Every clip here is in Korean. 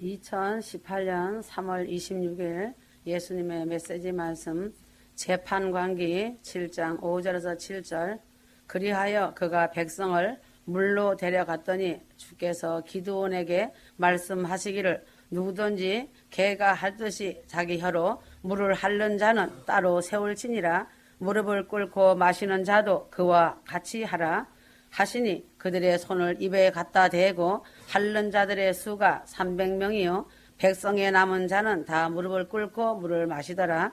2018년 3월 26일 예수님의 메시지 말씀 재판관기 7장 5절에서 7절 그리하여 그가 백성을 물로 데려갔더니 주께서 기드온에게 말씀하시기를 누구든지 개가 할 듯이 자기 혀로 물을 핥는 자는 따로 세울지니라. 무릎을 꿇고 마시는 자도 그와 같이 하라 하시니 그들의 손을 입에 갖다 대고 핥는 자들의 수가 300명이요 백성에 남은 자는 다 무릎을 꿇고 물을 마시더라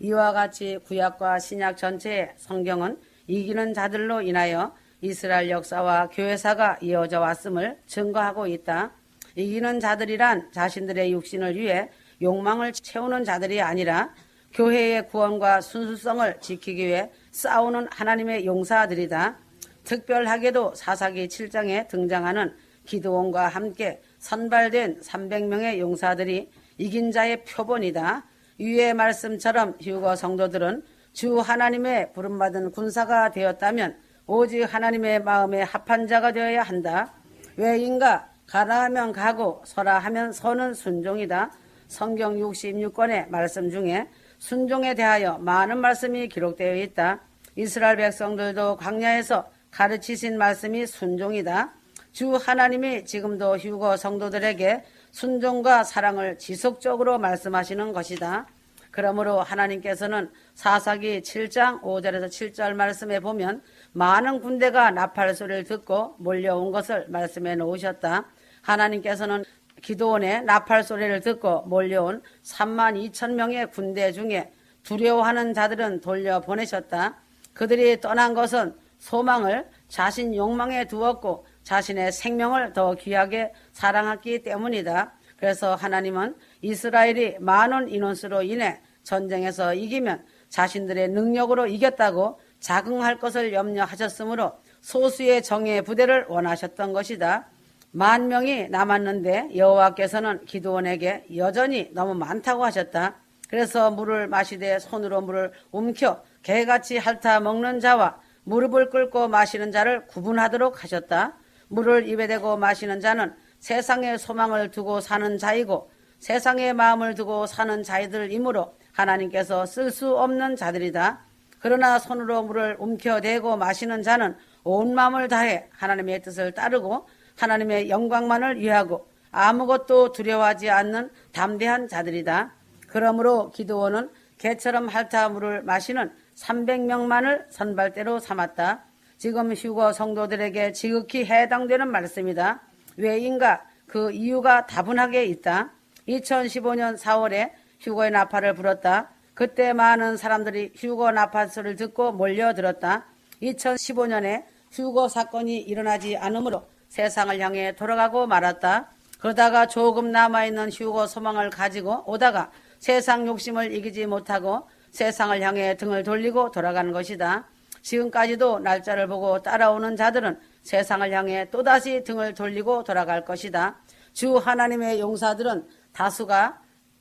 이와 같이 구약과 신약 전체의 성경은 이기는 자들로 인하여 이스라엘 역사와 교회사가 이어져 왔음을 증거하고 있다. 이기는 자들이란 자신들의 육신을 위해 욕망을 채우는 자들이 아니라 교회의 구원과 순수성을 지키기 위해 싸우는 하나님의 용사들이다. 특별하게도 사사기 7장에 등장하는 기드온과 함께 선발된 300명의 용사들이 이긴 자의 표본이다. 위의 말씀처럼 휴거 성도들은 주 하나님의 부름받은 군사가 되었다면 오직 하나님의 마음에 합한 자가 되어야 한다. 왜인가? 가라 하면 가고 서라 하면 서는 순종이다. 성경 66권의 말씀 중에 순종에 대하여 많은 말씀이 기록되어 있다. 이스라엘 백성들도 광야에서 가르치신 말씀이 순종이다. 주 하나님이 지금도 휴거 성도들에게 순종과 사랑을 지속적으로 말씀하시는 것이다. 그러므로 하나님께서는 사사기 7장 5절에서 7절 말씀에 보면 많은 군대가 나팔 소리를 듣고 몰려온 것을 말씀해 놓으셨다. 하나님께서는 기도원의 나팔 소리를 듣고 몰려온 3만 2천 명의 군대 중에 두려워하는 자들은 돌려보내셨다. 그들이 떠난 것은 소망을 자신 욕망에 두었고 자신의 생명을 더 귀하게 사랑했기 때문이다. 그래서 하나님은 이스라엘이 많은 인원수로 인해 전쟁에서 이기면 자신들의 능력으로 이겼다고 자긍할 것을 염려하셨으므로 소수의 정예 부대를 원하셨던 것이다. 만 명이 남았는데 여호와께서는 기도원에게 여전히 너무 많다고 하셨다. 그래서 물을 마시되 손으로 물을 움켜 개같이 핥아 먹는 자와 무릎을 꿇고 마시는 자를 구분하도록 하셨다. 물을 입에 대고 마시는 자는 세상의 소망을 두고 사는 자이고 세상의 마음을 두고 사는 자이들이므로 하나님께서 쓸 수 없는 자들이다. 그러나 손으로 물을 움켜대고 마시는 자는 온 마음을 다해 하나님의 뜻을 따르고 하나님의 영광만을 위하고 아무것도 두려워하지 않는 담대한 자들이다. 그러므로 기도원은 개처럼 핥아 물을 마시는 300명만을 선발대로 삼았다. 지금 휴거 성도들에게 지극히 해당되는 말씀이다. 왜인가? 그 이유가 다분하게 있다. 2015년 4월에 휴거의 나팔을 불었다. 그때 많은 사람들이 휴거 나팔 소리를 듣고 몰려들었다. 2015년에 휴거 사건이 일어나지 않으므로 세상을 향해 돌아가고 말았다. 그러다가 조금 남아있는 휴거 소망을 가지고 오다가 세상 욕심을 이기지 못하고 세상을 향해 등을 돌리고 돌아가는 것이다. 지금까지도 날짜를 보고 따라오는 자들은 세상을 향해 또다시 등을 돌리고 돌아갈 것이다. 주 하나님의 용사들은 다수가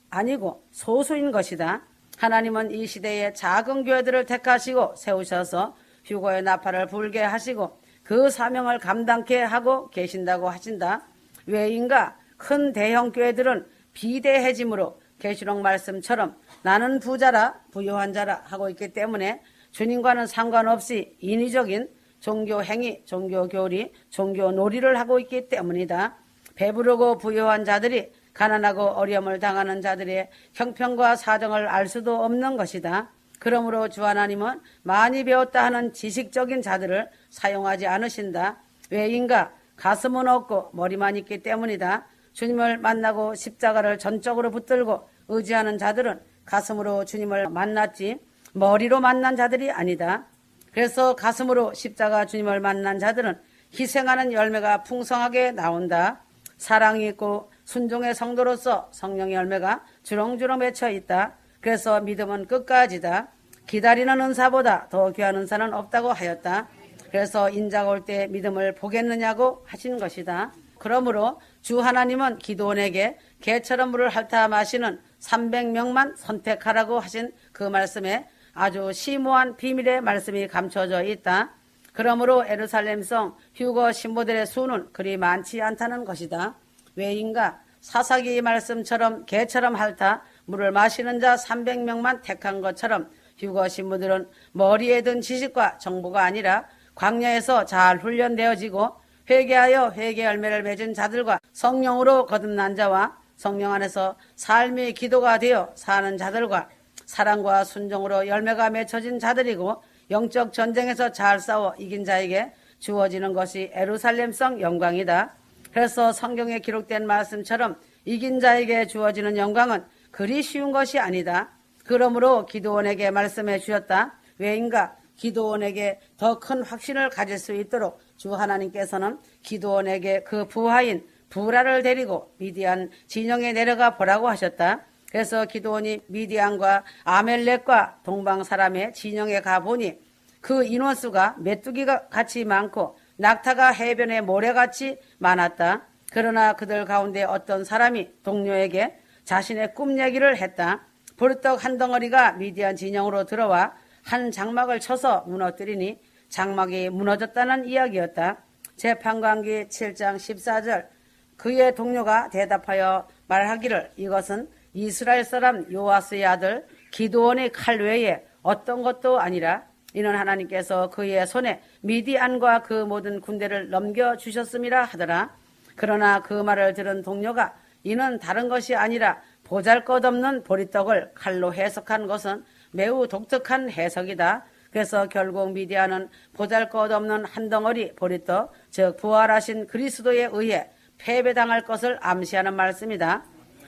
아니고 소수인 것이다. 하나님은 이 시대에 작은 교회들을 택하시고 세우셔서 휴거의 나팔을 불게 하시고 그 사명을 감당케 하고 계신다고 하신다. 왜인가? 큰 대형 교회들은 비대해짐으로 계시록 말씀처럼 나는 부자라 부유한 자라 하고 있기 때문에 주님과는 상관없이 인위적인 종교 행위, 종교 교리, 종교 놀이를 하고 있기 때문이다. 배부르고 부유한 자들이 가난하고 어려움을 당하는 자들의 형편과 사정을 알 수도 없는 것이다. 그러므로 주 하나님은 많이 배웠다 하는 지식적인 자들을 사용하지 않으신다. 왜인가? 가슴은 없고 머리만 있기 때문이다. 주님을 만나고 십자가를 전적으로 붙들고 의지하는 자들은 가슴으로 주님을 만났지 머리로 만난 자들이 아니다. 그래서 가슴으로 십자가 주님을 만난 자들은 희생하는 열매가 풍성하게 나온다. 사랑이 있고 순종의 성도로서 성령의 열매가 주렁주렁 맺혀 있다. 그래서 믿음은 끝까지다. 기다리는 은사보다 더 귀한 은사는 없다고 하였다. 그래서 인자가 올 때 믿음을 보겠느냐고 하신 것이다. 그러므로 주 하나님은 기도원에게 개처럼 물을 핥아 마시는 300명만 선택하라고 하신 그 말씀에 아주 심오한 비밀의 말씀이 감춰져 있다. 그러므로 에루살렘성 휴거 신부들의 수는 그리 많지 않다는 것이다. 왜인가? 사사기 말씀처럼 개처럼 핥아 물을 마시는 자 300명만 택한 것처럼 휴거 신부들은 머리에 든 지식과 정보가 아니라 광야에서 잘 훈련되어지고 회개하여 회개 열매를 맺은 자들과 성령으로 거듭난 자와 성령 안에서 삶의 기도가 되어 사는 자들과 사랑과 순종으로 열매가 맺혀진 자들이고 영적 전쟁에서 잘 싸워 이긴 자에게 주어지는 것이 에루살렘성 영광이다. 그래서 성경에 기록된 말씀처럼 이긴 자에게 주어지는 영광은 그리 쉬운 것이 아니다. 그러므로 기도원에게 말씀해 주셨다. 왜인가? 기도원에게 더 큰 확신을 가질 수 있도록 주 하나님께서는 기도원에게 그 부하인 부라를 데리고 미디안 진영에 내려가 보라고 하셨다. 그래서 기도원이 미디안과 아멜렉과 동방 사람의 진영에 가 보니 그 인원수가 메뚜기가 같이 많고 낙타가 해변에 모래같이 많았다. 그러나 그들 가운데 어떤 사람이 동료에게 자신의 꿈 얘기를 했다. 보리떡 한 덩어리가 미디안 진영으로 들어와 한 장막을 쳐서 무너뜨리니 장막이 무너졌다는 이야기였다. 재판관기 7장 14절 그의 동료가 대답하여 말하기를 이것은 이스라엘 사람 요아스의 아들 기도원의 칼 외에 어떤 것도 아니라 이는 하나님께서 그의 손에 미디안과 그 모든 군대를 넘겨 주셨음이라 하더라. 그러나 그 말을 들은 동료가 이는 다른 것이 아니라 보잘 것 없는 보리떡을 칼로 해석한 것은 매우 독특한 해석이다. 그래서 결국 미디안은 보잘 것 없는 한 덩어리 보리떡, 즉 부활하신 그리스도에 의해 패배당할 것을 암시하는 말씀이다.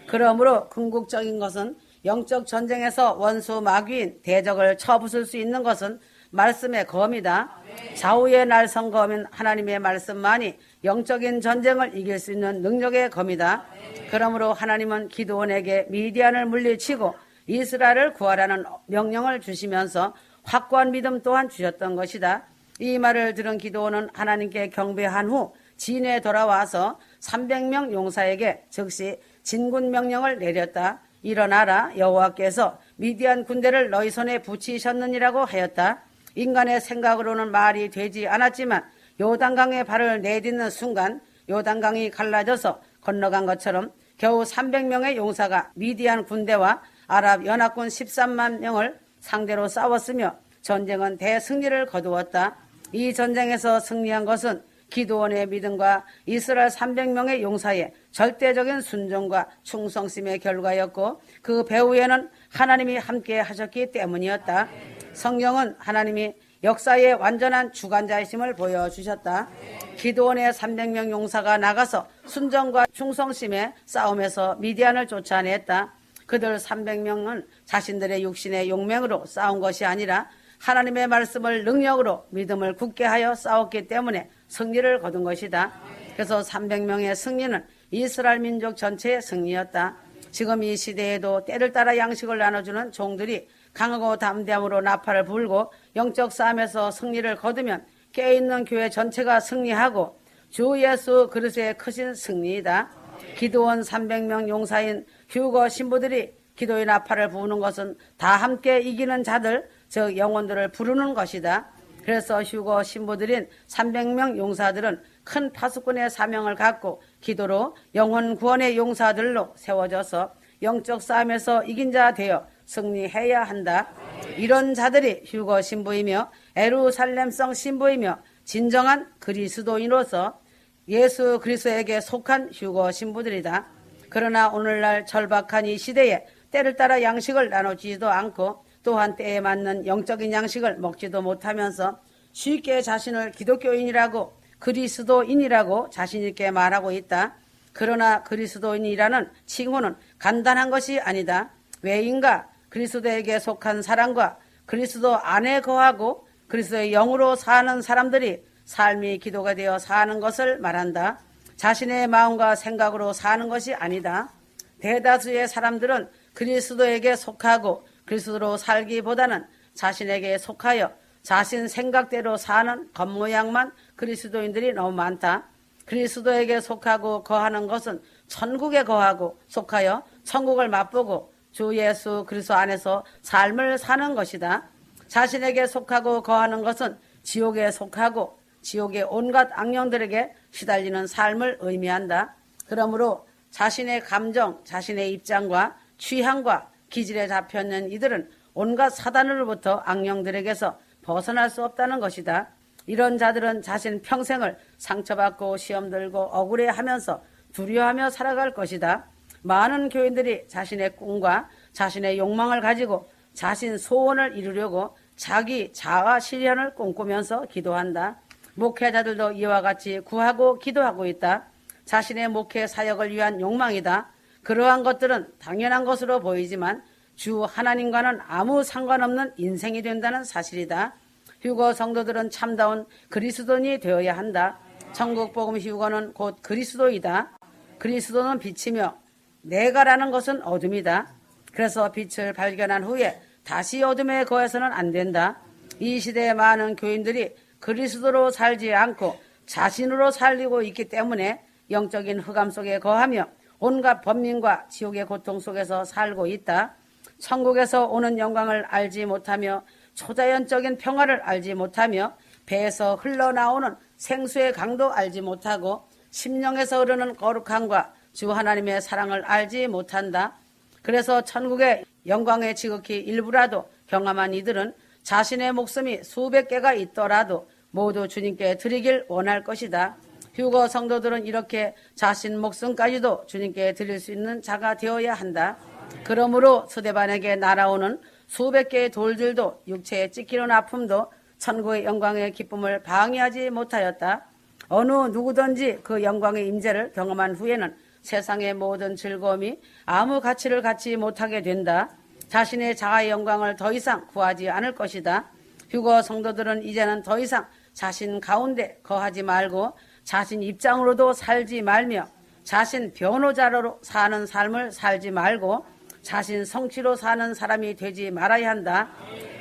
그러므로 궁극적인 것은 영적 전쟁에서 원수 마귀인 대적을 쳐부술 수 있는 것은 말씀의 검이다. 좌우의 날선 검은 하나님의 말씀만이 영적인 전쟁을 이길 수 있는 능력의 검이다. 그러므로 하나님은 기도원에게 미디안을 물리치고 이스라엘을 구하라는 명령을 주시면서 확고한 믿음 또한 주셨던 것이다. 이 말을 들은 기도원은 하나님께 경배한 후 진에 돌아와서 300명 용사에게 즉시 진군 명령을 내렸다. 일어나라 여호와께서 미디안 군대를 너희 손에 붙이셨느니라고 하였다. 인간의 생각으로는 말이 되지 않았지만 요단강에 발을 내딛는 순간 요단강이 갈라져서 건너간 것처럼 겨우 300명의 용사가 미디안 군대와 아랍 연합군 13만 명을 상대로 싸웠으며 전쟁은 대승리를 거두었다. 이 전쟁에서 승리한 것은 기도원의 믿음과 이스라엘 300명의 용사의 절대적인 순종과 충성심의 결과였고 그 배후에는 하나님이 함께 하셨기 때문이었다. 성경은 하나님이 역사의 완전한 주관자이심을 보여주셨다. 기도원의 300명 용사가 나가서 순정과 충성심의 싸움에서 미디안을 쫓아냈다. 그들 300명은 자신들의 육신의 용맹으로 싸운 것이 아니라 하나님의 말씀을 능력으로 믿음을 굳게 하여 싸웠기 때문에 승리를 거둔 것이다. 그래서 300명의 승리는 이스라엘 민족 전체의 승리였다. 지금 이 시대에도 때를 따라 양식을 나눠주는 종들이 강하고 담대함으로 나팔을 불고 영적 싸움에서 승리를 거두면 깨있는 교회 전체가 승리하고 주 예수 그리스의 크신 승리이다. 기도원 300명 용사인 휴거 신부들이 기도의 나팔을 부는 것은 다 함께 이기는 자들, 즉 영혼들을 부르는 것이다. 그래서 휴거 신부들인 300명 용사들은 큰 파수꾼의 사명을 갖고 기도로 영혼 구원의 용사들로 세워져서 영적 싸움에서 이긴 자 되어 승리해야 한다. 이런 자들이 휴거 신부이며 에루살렘성 신부이며 진정한 그리스도인으로서 예수 그리스도에게 속한 휴거 신부들이다. 그러나 오늘날 절박한 이 시대에 때를 따라 양식을 나누지도 않고 또한 때에 맞는 영적인 양식을 먹지도 못하면서 쉽게 자신을 기독교인이라고 그리스도인이라고 자신있게 말하고 있다. 그러나 그리스도인이라는 칭호는 간단한 것이 아니다. 왜인가? 그리스도에게 속한 사람과 그리스도 안에 거하고 그리스도의 영으로 사는 사람들이 삶이 기도가 되어 사는 것을 말한다. 자신의 마음과 생각으로 사는 것이 아니다. 대다수의 사람들은 그리스도에게 속하고 그리스도로 살기보다는 자신에게 속하여 자신 생각대로 사는 겉모양만 그리스도인들이 너무 많다. 그리스도에게 속하고 거하는 것은 천국에 거하고 속하여 천국을 맛보고 주 예수 그리스도 안에서 삶을 사는 것이다. 자신에게 속하고 거하는 것은 지옥에 속하고 지옥의 온갖 악령들에게 시달리는 삶을 의미한다. 그러므로 자신의 감정, 자신의 입장과 취향과 기질에 잡혀있는 이들은 온갖 사단으로부터 악령들에게서 벗어날 수 없다는 것이다. 이런 자들은 자신 평생을 상처받고 시험 들고 억울해하면서 두려워하며 살아갈 것이다. 많은 교인들이 자신의 꿈과 자신의 욕망을 가지고 자신 소원을 이루려고 자기 자아 실현을 꿈꾸면서 기도한다. 목회자들도 이와 같이 구하고 기도하고 있다. 자신의 목회 사역을 위한 욕망이다. 그러한 것들은 당연한 것으로 보이지만 주 하나님과는 아무 상관없는 인생이 된다는 사실이다. 휴거 성도들은 참다운 그리스도인이 되어야 한다. 천국 복음 휴거는 곧 그리스도이다. 그리스도는 빛이며 내가라는 것은 어둠이다. 그래서 빛을 발견한 후에 다시 어둠에 거해서는 안 된다. 이 시대의 많은 교인들이 그리스도로 살지 않고 자신으로 살리고 있기 때문에 영적인 흑암 속에 거하며 온갖 범민과 지옥의 고통 속에서 살고 있다. 천국에서 오는 영광을 알지 못하며 초자연적인 평화를 알지 못하며 배에서 흘러나오는 생수의 강도 알지 못하고 심령에서 흐르는 거룩함과 주 하나님의 사랑을 알지 못한다. 그래서 천국의 영광의 지극히 일부라도 경험한 이들은 자신의 목숨이 수백 개가 있더라도 모두 주님께 드리길 원할 것이다. 휴거 성도들은 이렇게 자신 목숨까지도 주님께 드릴 수 있는 자가 되어야 한다. 그러므로 스데반에게 날아오는 수백 개의 돌들도 육체에 찍히는 아픔도 천국의 영광의 기쁨을 방해하지 못하였다. 어느 누구든지 그 영광의 임재를 경험한 후에는 세상의 모든 즐거움이 아무 가치를 갖지 못하게 된다. 자신의 자아의 영광을 더 이상 구하지 않을 것이다. 휴거 성도들은 이제는 더 이상 자신 가운데 거하지 말고 자신 입장으로도 살지 말며 자신 변호자로 사는 삶을 살지 말고 자신 성취로 사는 사람이 되지 말아야 한다.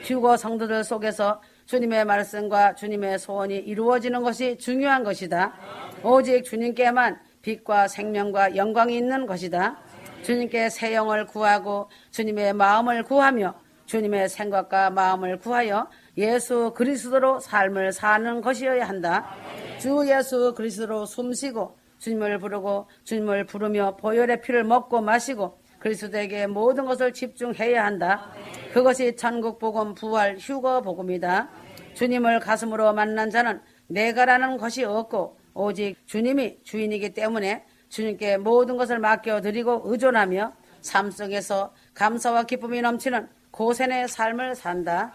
휴거 성도들 속에서 주님의 말씀과 주님의 소원이 이루어지는 것이 중요한 것이다. 오직 주님께만 빛과 생명과 영광이 있는 것이다. 주님께 새 영을 구하고 주님의 마음을 구하며 주님의 생각과 마음을 구하여 예수 그리스도로 삶을 사는 것이어야 한다. 주 예수 그리스도로 숨쉬고 주님을 부르고 주님을 부르며 보혈의 피를 먹고 마시고 그리스도에게 모든 것을 집중해야 한다. 그것이 천국 복음 부활 휴거 복음이다. 주님을 가슴으로 만난 자는 내가라는 것이 없고 오직 주님이 주인이기 때문에 주님께 모든 것을 맡겨드리고 의존하며 삶 속에서 감사와 기쁨이 넘치는 고센의 삶을 산다.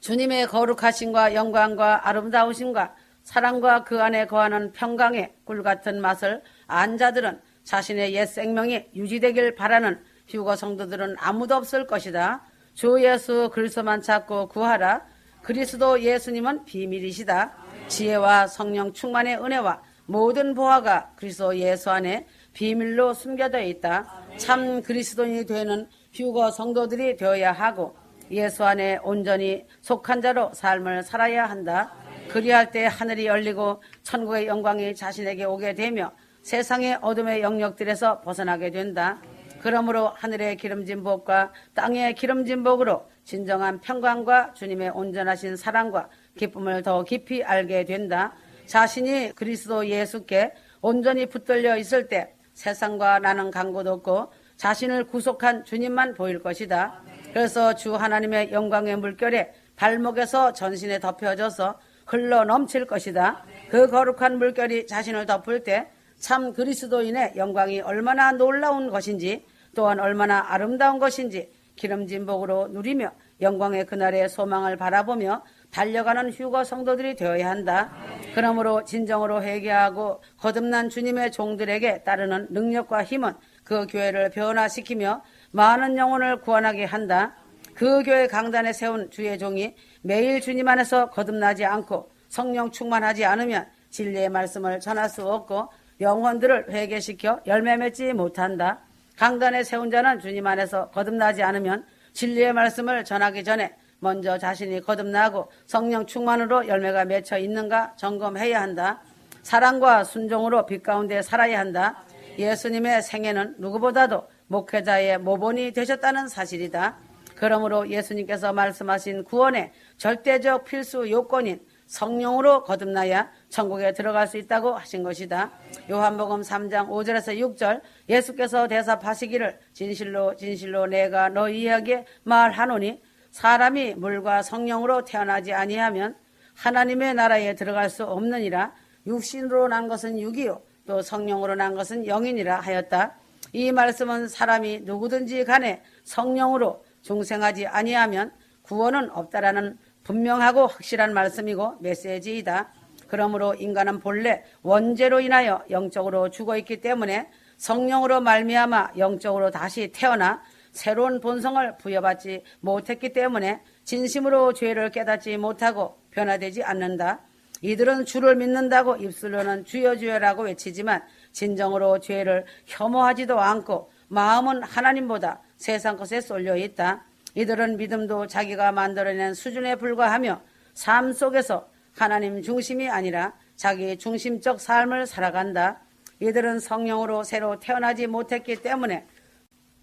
주님의 거룩하심과 영광과 아름다우심과 사랑과 그 안에 거하는 평강의 꿀 같은 맛을 안 자들은 자신의 옛 생명이 유지되길 바라는 휴거 성도들은 아무도 없을 것이다. 주 예수 그리스도만 찾고 구하라. 그리스도 예수님은 비밀이시다. 지혜와 성령 충만의 은혜와 모든 보화가 그리스도 예수 안에 비밀로 숨겨져 있다. 참 그리스도인이 되는 휴거 성도들이 되어야 하고 예수 안에 온전히 속한 자로 삶을 살아야 한다. 그리할 때 하늘이 열리고 천국의 영광이 자신에게 오게 되며 세상의 어둠의 영역들에서 벗어나게 된다. 그러므로 하늘의 기름진 복과 땅의 기름진 복으로 진정한 평강과 주님의 온전하신 사랑과 기쁨을 더 깊이 알게 된다. 자신이 그리스도 예수께 온전히 붙들려 있을 때 세상과 나는 강고도 없고 자신을 구속한 주님만 보일 것이다. 그래서 주 하나님의 영광의 물결에 발목에서 전신에 덮여져서 흘러 넘칠 것이다. 그 거룩한 물결이 자신을 덮을 때 참 그리스도인의 영광이 얼마나 놀라운 것인지 또한 얼마나 아름다운 것인지 기름진 복으로 누리며 영광의 그날의 소망을 바라보며 달려가는 휴거 성도들이 되어야 한다. 그러므로 진정으로 회개하고 거듭난 주님의 종들에게 따르는 능력과 힘은 그 교회를 변화시키며 많은 영혼을 구원하게 한다. 그 교회 강단에 세운 주의 종이 매일 주님 안에서 거듭나지 않고 성령 충만하지 않으면 진리의 말씀을 전할 수 없고 영혼들을 회개시켜 열매 맺지 못한다. 강단에 세운 자는 주님 안에서 거듭나지 않으면 진리의 말씀을 전하기 전에 먼저 자신이 거듭나고 성령 충만으로 열매가 맺혀 있는가 점검해야 한다. 사랑과 순종으로 빛 가운데 살아야 한다. 예수님의 생애는 누구보다도 목회자의 모본이 되셨다는 사실이다. 그러므로 예수님께서 말씀하신 구원의 절대적 필수 요건인 성령으로 거듭나야 천국에 들어갈 수 있다고 하신 것이다. 요한복음 3장 5절에서 6절 예수께서 대사하시기를 진실로 진실로 내가 너희에게 말하노니 사람이 물과 성령으로 태어나지 아니하면 하나님의 나라에 들어갈 수 없느니라 육신으로 난 것은 육이요 또 성령으로 난 것은 영이니라 하였다. 이 말씀은 사람이 누구든지 간에 성령으로 중생하지 아니하면 구원은 없다라는 분명하고 확실한 말씀이고 메시지이다. 그러므로 인간은 본래 원죄로 인하여 영적으로 죽어 있기 때문에 성령으로 말미암아 영적으로 다시 태어나 새로운 본성을 부여받지 못했기 때문에 진심으로 죄를 깨닫지 못하고 변화되지 않는다. 이들은 주를 믿는다고 입술로는 주여 주여라고 외치지만 진정으로 죄를 혐오하지도 않고 마음은 하나님보다 세상 것에 쏠려 있다. 이들은 믿음도 자기가 만들어낸 수준에 불과하며 삶 속에서 하나님 중심이 아니라 자기 중심적 삶을 살아간다. 이들은 성령으로 새로 태어나지 못했기 때문에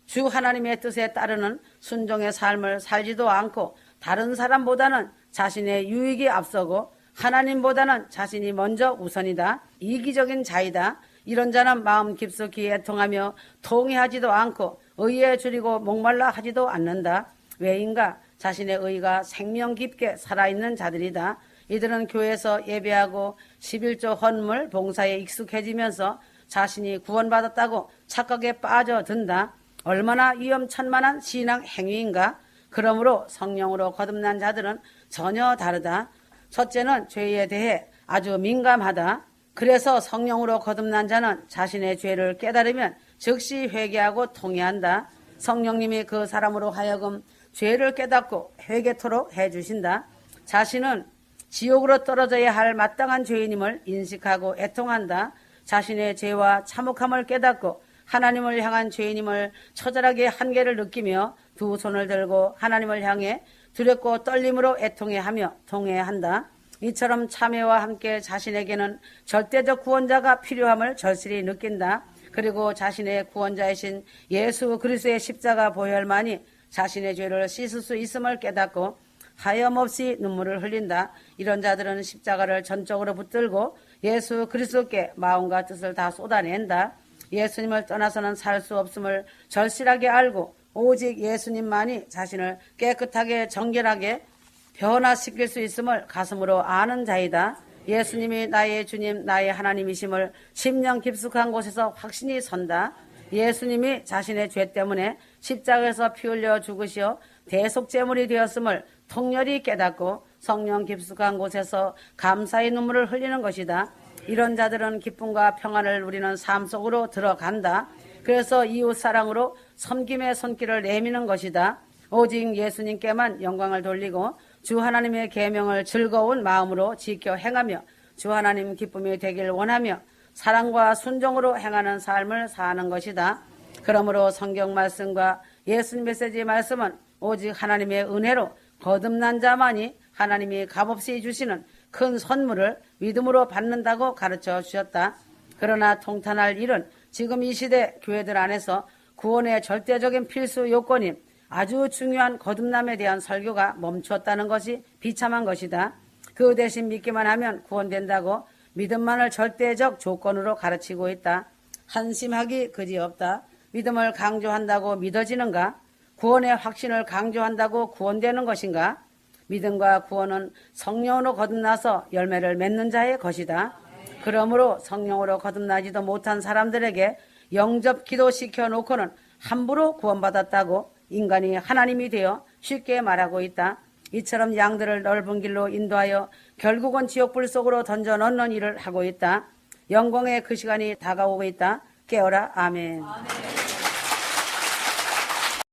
주 하나님의 뜻에 따르는 순종의 삶을 살지도 않고 다른 사람보다는 자신의 유익이 앞서고 하나님보다는 자신이 먼저 우선이다. 이기적인 자이다. 이런 자는 마음 깊숙이 애통하며 통해하지도 않고 의에 줄이고 목말라 하지도 않는다. 왜인가? 자신의 의가 생명 깊게 살아있는 자들이다. 이들은 교회에서 예배하고 11조 헌물 봉사에 익숙해지면서 자신이 구원받았다고 착각에 빠져든다. 얼마나 위험천만한 신앙 행위인가? 그러므로 성령으로 거듭난 자들은 전혀 다르다. 첫째는 죄에 대해 아주 민감하다. 그래서 성령으로 거듭난 자는 자신의 죄를 깨달으면 즉시 회개하고 통회한다. 성령님이 그 사람으로 하여금 죄를 깨닫고 회개토록 해주신다. 자신은 지옥으로 떨어져야 할 마땅한 죄인임을 인식하고 애통한다. 자신의 죄와 참혹함을 깨닫고 하나님을 향한 죄인임을 처절하게 한계를 느끼며 두 손을 들고 하나님을 향해 두렵고 떨림으로 애통해 하며 통해한다. 이처럼 참회와 함께 자신에게는 절대적 구원자가 필요함을 절실히 느낀다. 그리고 자신의 구원자이신 예수 그리스도의 십자가 보혈만이 자신의 죄를 씻을 수 있음을 깨닫고 하염없이 눈물을 흘린다. 이런 자들은 십자가를 전적으로 붙들고 예수 그리스도께 마음과 뜻을 다 쏟아낸다. 예수님을 떠나서는 살 수 없음을 절실하게 알고 오직 예수님만이 자신을 깨끗하게 정결하게 변화시킬 수 있음을 가슴으로 아는 자이다. 예수님이 나의 주님, 나의 하나님이심을 심령 깊숙한 곳에서 확신이 선다. 예수님이 자신의 죄 때문에 십자가에서 피 흘려 죽으시어 대속제물이 되었음을 통렬히 깨닫고 성령 깊숙한 곳에서 감사의 눈물을 흘리는 것이다. 이런 자들은 기쁨과 평안을 누리는 삶 속으로 들어간다. 그래서 이웃 사랑으로 섬김의 손길을 내미는 것이다. 오직 예수님께만 영광을 돌리고 주 하나님의 계명을 즐거운 마음으로 지켜 행하며 주 하나님 기쁨이 되길 원하며 사랑과 순종으로 행하는 삶을 사는 것이다. 그러므로 성경 말씀과 예수 메시지 말씀은 오직 하나님의 은혜로 거듭난 자만이 하나님이 값없이 주시는 큰 선물을 믿음으로 받는다고 가르쳐 주셨다. 그러나 통탄할 일은 지금 이 시대 교회들 안에서 구원의 절대적인 필수 요건인 아주 중요한 거듭남에 대한 설교가 멈췄다는 것이 비참한 것이다. 그 대신 믿기만 하면 구원된다고 믿음만을 절대적 조건으로 가르치고 있다. 한심하기 그지없다. 믿음을 강조한다고 믿어지는가? 구원의 확신을 강조한다고 구원되는 것인가? 믿음과 구원은 성령으로 거듭나서 열매를 맺는 자의 것이다. 그러므로 성령으로 거듭나지도 못한 사람들에게 영접 기도시켜 놓고는 함부로 구원받았다고 인간이 하나님이 되어 쉽게 말하고 있다. 이처럼 양들을 넓은 길로 인도하여 결국은 지옥불 속으로 던져 넣는 일을 하고 있다. 영광의 그 시간이 다가오고 있다. 깨어라. 아멘. 아멘.